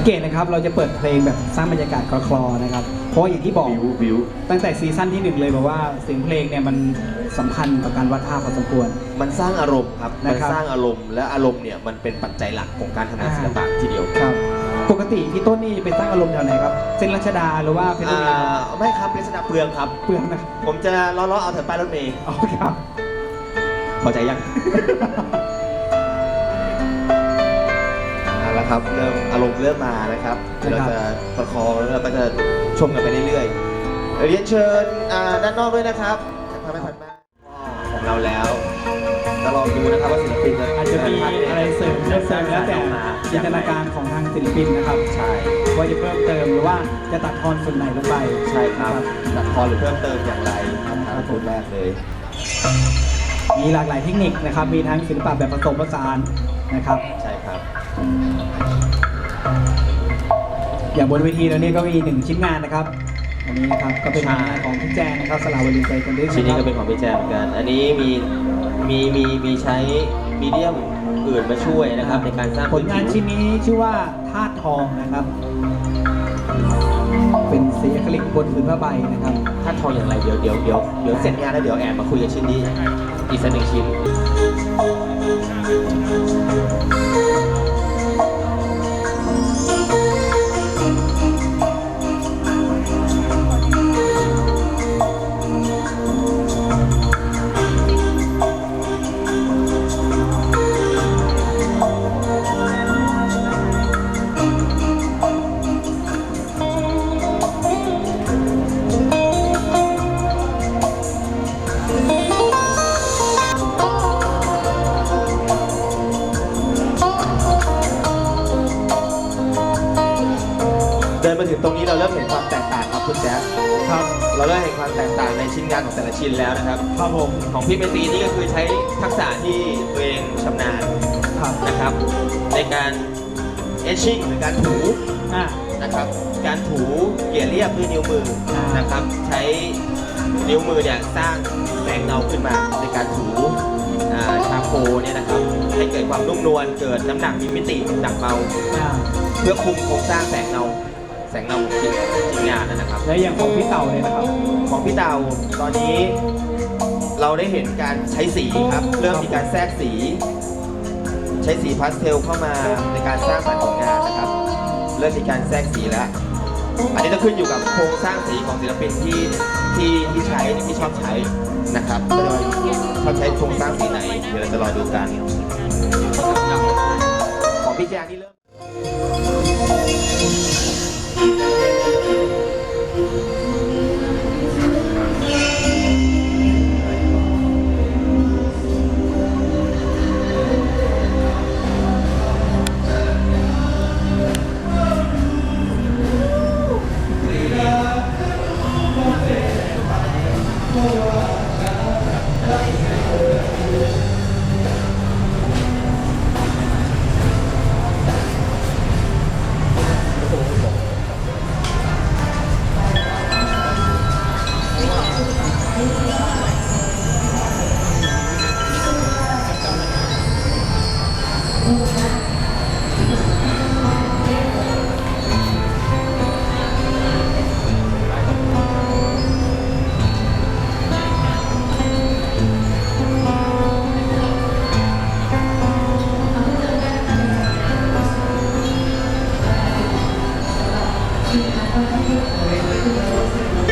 งเกตนะครับ เราจะเปิดเพลงแบบสร้างบรรยากาศคลอๆนะครับ เพราะว่าอย่างที่บอก บิวบิวตั้งแต่ซีซั่นที่หนึ่งเลยบอกว่าเสียงเพลงเนี่ยมันสำคัญต่อการวาดภาพพอสมควร มันสร้างอารมณ์ครับมันนะครับสร้างอารมณ์และอารมณ์เนี่ยมันเป็นปัจจัยหลักของการทำงานอ่าศิลปะทีเดียวครับ ปกติพี่ต้นนี่จะไปสร้างอารมณ์แถวไหนครับ เส้นรัชดาหรือว่าเพชรบุอ่ารีครับไม่ครับลักษณะเปลืองครับ เปลืองนะผมจะล้อๆเอาแถวป้ายรถเมล์อ๋อครับ พอใจยัง เอาละครับ เริ่มอารมณ์เริ่มมานะครับเดี๋ยวเราจะประคองแล้วเราก็จะชมกันไปเรื่อยๆเรียนเชิญอ่าด้านนอกด้วยนะครับพาไปพันมาของเราแล้วจะลองดูนะครับว่าศิลปินอาจจะมีอะไรเสริมเพิ่มเติมแล้วแต่จินตนาการของทางศิลปินนะครับ ใช่ว่าจะเพิ่มเติมหรือว่าจะตัดทอนส่วนไหนลงไปใช่ครับตัดคอหรือเพิ่มเติมอย่างไรคำถามตัวแรกเลย มีหลากหลายเทคนิคนะครับ มีทั้งศิลปะแบบผสมผสานนะครับ ใช่ครับ อย่างบนเวทีเราเนี่ยก็มีหนึ่งชิ้นงานนะครับ อันนี้นะครับก็เป็นใช่งานของพี่แจงนะครับสลาวลีใจคนที่ชิ้นนี้ก็เป็นของพี่แจมเหมือนกัน อันนี้มีมีมีมีใช้มีเดียมอื่นมาช่วยนะครับ ในการสร้างผลงานชิ้นนี้ชื่อว่าธาตุทองนะครับ เป็นสีอะคริลิกบนผืนผ้าใบนะครับถ้าทองอย่างไรเดี๋ยวเดี๋ยวเดี๋ยวเดี๋ยวเสร็จงานแล้วเดี๋ยวแอนมาคุยกันชิ้นนี้อีกสักหนึ่งชิ้น นมาถึงตรงนี้เราเริ่มเห็นความแตกต่างครับคุณแจ๊สครับเราเริ่มเห็นความแตกต่างในชิ้นงานของแต่ละชิ้นแล้วนะครับครับผมของพี่เมตรีนี่ก็คือใช้ทักษะที่ตัวเองชำนาญครับนะครับ ในการเอชชิ่งหรือการถูอ่านะครับ การถูเกลี่ยเรียบด้วยนิ้วมืออ่านนะครับ ใช้นิ้วมือเนี่ยสร้างแสงเงาขึ้นมาในการถูอ่าชาโคเนี่ยนะครับให้เกิดความนุ่มนวลเกิดน้ำหนักมีมิติหนักเบาอ่าเพื่อคุมโครงสร้างแสงเงา แสงเงาของชิ้นชิ้นงานนะครับ และอย่างของพี่เต่าเลยนะครับ ของพี่เตาตอนนี้เราได้เห็นการใช้สีครับ เริ่มมีการแทรกสี ใช้สีพาสเทลเข้ามาในการสร้างสรรค์ผลงานนะครับ เริ่มมีการแทรกสีแล้ว อันนี้จะขึ้นอยู่กับโครงสร้างสีของศิลปินที่ที่ที่ใช้ที่ชอบใช้นะครับก็จะชอบใช้โครงสร้างสีไหน เดี๋ยวเราจะรอดูกัน ของพี่แจงนี่เริ่ม Thank you.